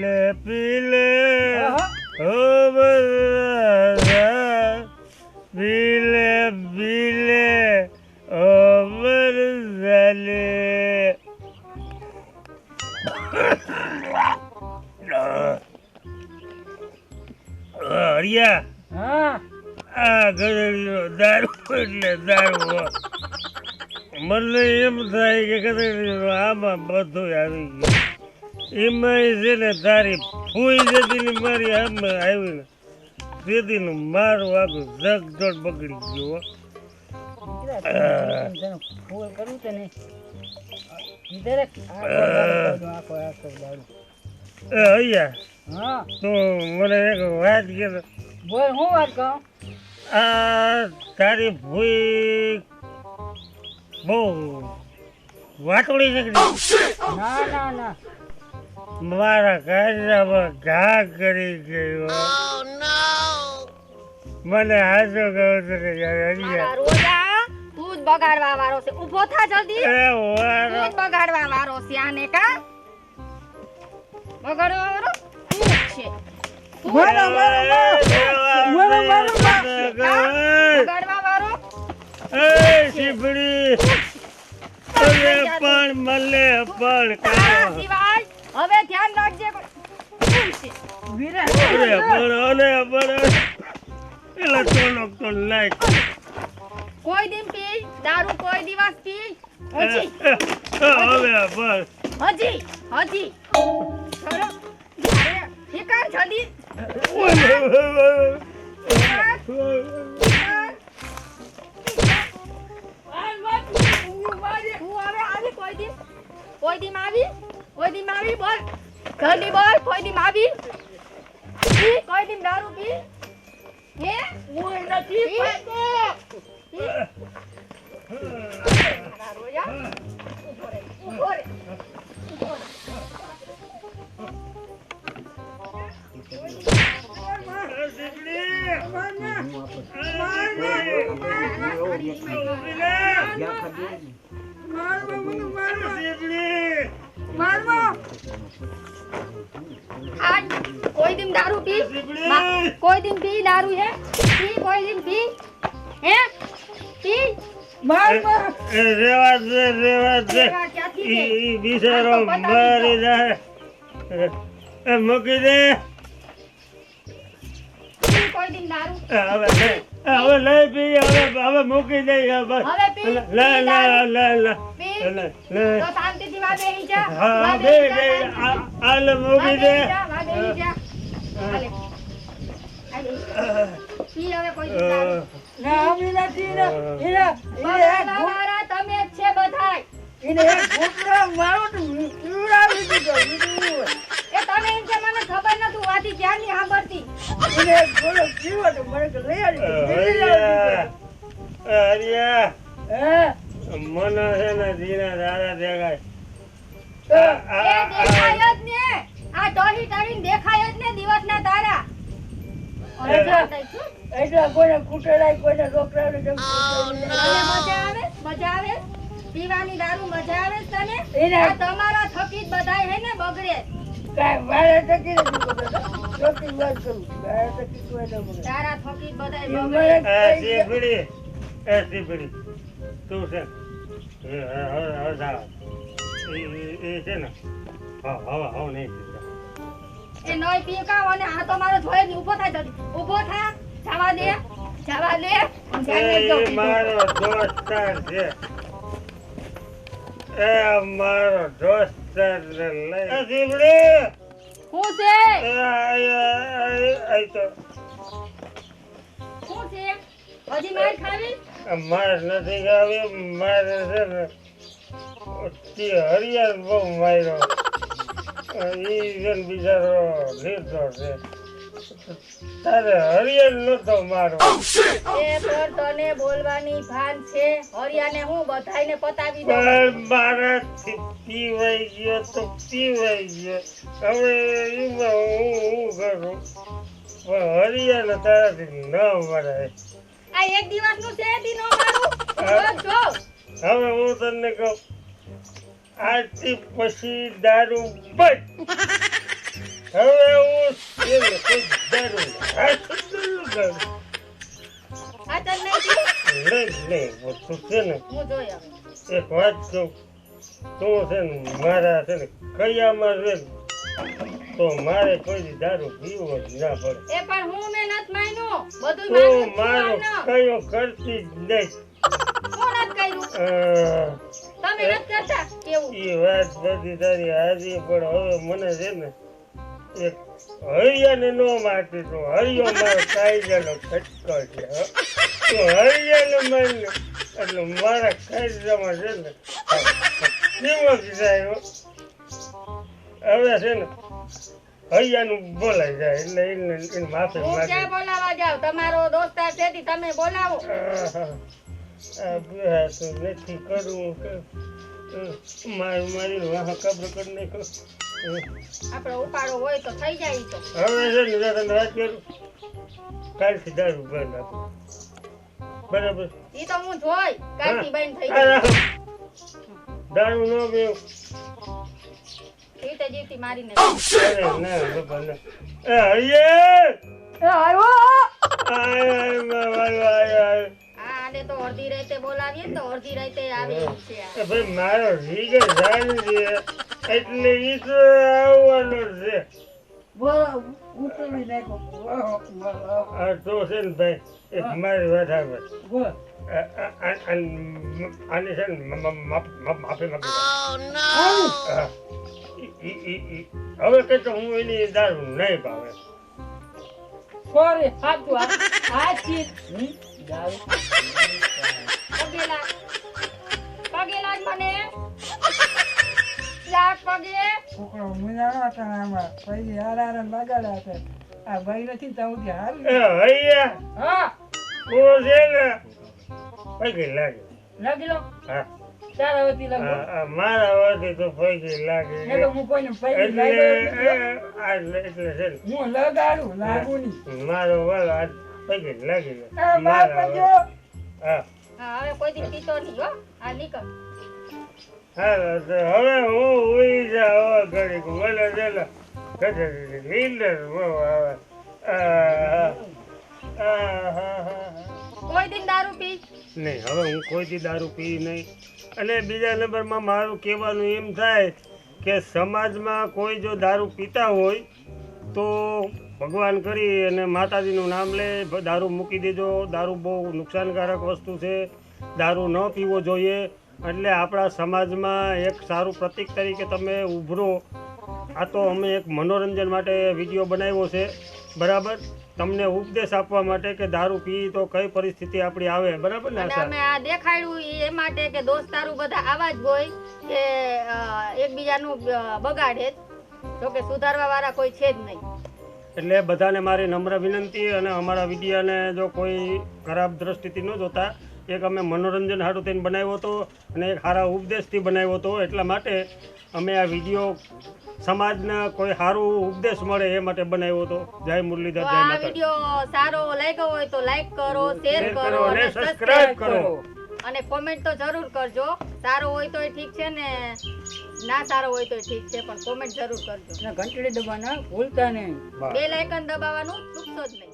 પીલે પીલે આહા. ઓ બરસા પીલે પીલે ઓ બરસાલે હરિયા હા આ ગધેડીનો દારૂ એટલે દારૂ મને એમ થાય કે ગધેડીનો આમાં બધું આવી ગયું એમાં છે ને તારી ફૂઈ જતી ને મારી આમે આવી ને મારું આખું જગજોડ બગડી ગયો ફૂલ કરું છે ને દરેક આખો આખો આખો એ હૈયા તો મને એક વાત કે બોલ હું વાત કહું? આ તારી ફૂઈ બહુ વાટોડી છે ના ના ના. મારા કાજરામાં ઘા કરી ગયો. મને હાજો ગયો યાર તું જ બગાડવા વાળો છે. ઊભો થા જલ્દી. એ તું જ બગાડવા વાળો છે આને કા? બગાડવા વાળો તું જ છે મારો, મારો, મારો. મારો, મારો, બગાડવા વાળો. એ શીપડી અરે પણ મળે પણ ધ્યાન રાખજે તું છે વીરા અરે પણ અરે પણ પેલા તોલો તો લાઈક કોઈ દિન પી દારૂ કોઈ દિવસ પી હજી હવે બસ હજી હજી ચલો અરે, નીકળ જલ્દી તું હવે આવી કોઈ દિન કોઈ દિન આવી કોઈ દી માવી બોલ. જલ્દી બોલ કોઈ દી માવી. પી કોઈ દી દારૂ પી હે હું નથી પીતો પી મારા રોયા ઊભો રે ઊભો ઊભો આજ કોઈ દિન દારૂ પી. કોઈ દિન પી દારૂ હે? પી કોઈ દિન પી. હે? પી. માર માર રેવા દે રેવા દે. આ ક્યાંથી છે? ઈ ઈ બિચારો આ તો પતાવી મારી દો. જાય. એ મૂકી દે. કોઈ દિન દારૂ. હવે હવે લઈ પી હવે હવે મૂકી દે હવે બસ. હવે પી, લે લે લે લે લે લે તો શાંતિથી માં બેહી જા. હા બે બે જા, આ આ લે મૂકી દે. જા, બેહી જા. પી હવે કોઈ ના નથી ને. તમે છે બધાય. એને એક મારો પીવડાવી દીધો. એને એક ગોળો તો મને તો લઈ આવી હરિયા. હરિયા. હે? મને છે ને ધીરે દાદા દેખાય દેખાય જ ને. આ ટોહી ટળીને દેખાય જ ને દિવસના તારા. અરે કોઈને કૂટેલાય કોઈને રોકડાને જેમ મજા આવે. મજા આવે. પીવાની દારૂ મજા આવે તને. આ તમારા થકી જ બધાય હે ને બગડે. કાંઈ વારે ટકી તારા થકી બધાય એ બગડે. મને એ કઈ એ સીપડી તું છે. એ હવે હવે એ એ છે ને. હા હવે હવે નહીં એ નોય પીકાવ અને આ તો મારો જોઈ જ ઊભો થાય ઊભો થા. જવા દે. જવા દે. એ મારો દોસ્તાર છે. એ મારો દોસ્તાર લઈ શું છે આય તો શું છે હજી માર ખાવી માર નથી આવી મારે છે ને તે હરિયાળ બહુ માર્યો ઈ છે ને બિચારો લીધો છે તારે હરિયાળ નતો મારો એ પર તને બોલવાની ભાન છે. હરિયાને હું બધાયને પતાવી દઉં. મારા મારાથી વઈ ગયો તો વઈ ગયો. હવે એમાં હું હું કરું? પણ હરિયાને તારાથી ન મરાય આ એક દિવસનું છે દીનો મારું? જો. હવે હું તને કહું આજથી પછી દારૂ બંધ હવે હું એક વાત કહું તું છે ને મારા છે ને કૈયામાં છે તો મારે કોઈ દારૂ પીવો જ ના પડે એ તું મારો કયો કરતી જ નહીં ઈ વાત બધી તારી, હાજી, પણ હવે મને છે ને હરિયાને નો મારતી તું હરિયો મારો કાયદાનો ખટકો છે હો. તું હરિયાને મારને એટલે મારા કાયદામાં છે ને ચીમક જાય હવે છે ને હૈયાનું બોલાઈ જાય એટલે એને એને માફી હું ક્યાં બોલાવા જાવ તમારો દોસ્તાર છે તમે બોલાવો. આ તો નથી કરવું મારી મારી વાહ કબ્ર કરી નાખો આપણે ઉપાડો હોય તો થઈ જાય તો. હવે છે ને તને વાત કરું કાલથી દારૂ બંધ આપો બરાબર. ઈ તો હું જોઈ કાલથી બંધ થઈ જાય. દારૂ ન પીવું. જીવતે જીવતી મારીને. અરે ના બાપા ના. એ હૈયે આવ્યો આય આય મા આય આય આને તો અડધી રાતે બોલાવીએ ને તો અડધી રાતે આવે છે ભાઈ મારો છે. એટલે ઈ તો આવવાનો છે. ઉતરી નાખો. આ તો છે ને ભાઈ એક મારી વાત આવે. આને છે ને માફ- માફ- ઈ. હવે કે તો હું એની દારૂ નહીં ભાવે. સોરી હાચું આ આ ચીજ દારૂ પગે લાગ પગે લાગ મને. લાગ પગે છોકરો મુનાનો હતો આમાં પછી હારા હારા હતા આ ભાઈ નથી ત્યાંથી હારું એ હૈયા હા. ઓ છે ને. પૈકી લાગે. લાગી હા. તારા વતી લાગો આ- આ મારા વાથી તો પૈકી લાગે. એ તો હું કોઈને પૈકી લાગ્યો એટલે છે હું લગાડું લાગુ નહીં. મારો વાલો આજ પૈકી લાગી એ ગયો મારા હા. હા હવે કોઈ દી પીતો નહીં હો. આ નીકળ. હવે હું ઉઈ જાવ ઘડીક. મને નીંદર બહુ આવે. કોઈ દિન દારૂ પી? નહીં હવે હું કોઈથી દારૂ પી નહીં. અને બીજા નંબરમાં મારું કહેવાનું એમ થાય કે સમાજમાં કોઈ જો દારૂ પીતા હોય તો ભગવાન કરી અને માતાજીનું નામ લે. દારૂ મૂકી દેજો. દારૂ બહુ નુકસાનકારક વસ્તુ છે. દારૂ ન પીવો જોઈએ. એટલે આપણા સમાજમાં એક સારું પ્રતિક તરીકે તમે ઉભરો. આ તો અમે એક મનોરંજન માટે વીડિયો બનાવ્યો છે. બરાબર? તમને ઉપદેશ આપવા માટે કે દારૂ પી તો કઈ પરિસ્થિતિ આપણી આવે? બરાબર ને અમે આ દેખાડ્યું એ માટે કે દોસ્તારું બધા આવા જ હોય કે એકબીજાનું બગાડે તો કે સુધારવા વાળા કોઈ છે જ નહીં. એટલે બધાને મારી નમ્ર વિનંતી અને અમારા વિડીયાને જો કોઈ ખરાબ દ્રષ્ટિથી ન જોતા એક અમે મનોરંજન સારું થઈને બનાવ્યો હતો અને એક સારા ઉપદેશથી બનાવ્યો હતો. એટલા માટે અમે આ વીડિયો સમાજને કોઈ સારું ઉપદેશ મળે એ માટે બનાવ્યો હતો. જય મુરલીધર જય માતા વીડિયો સારો લાગ્યો હોય તો લાઈક કરો શેર કરો અને સબસ્ક્રાઇબ કરો. અને કોમેન્ટ તો જરૂર કરજો. સારો હોય તો ઠીક છે ને ના સારો હોય તો ઠીક છે પણ કોમેન્ટ જરૂર કરજો. ઘંટડી દબાના ભૂલતા નહીં. બે લાઇકન દબાવવાનું ચૂકશો જ નહીં.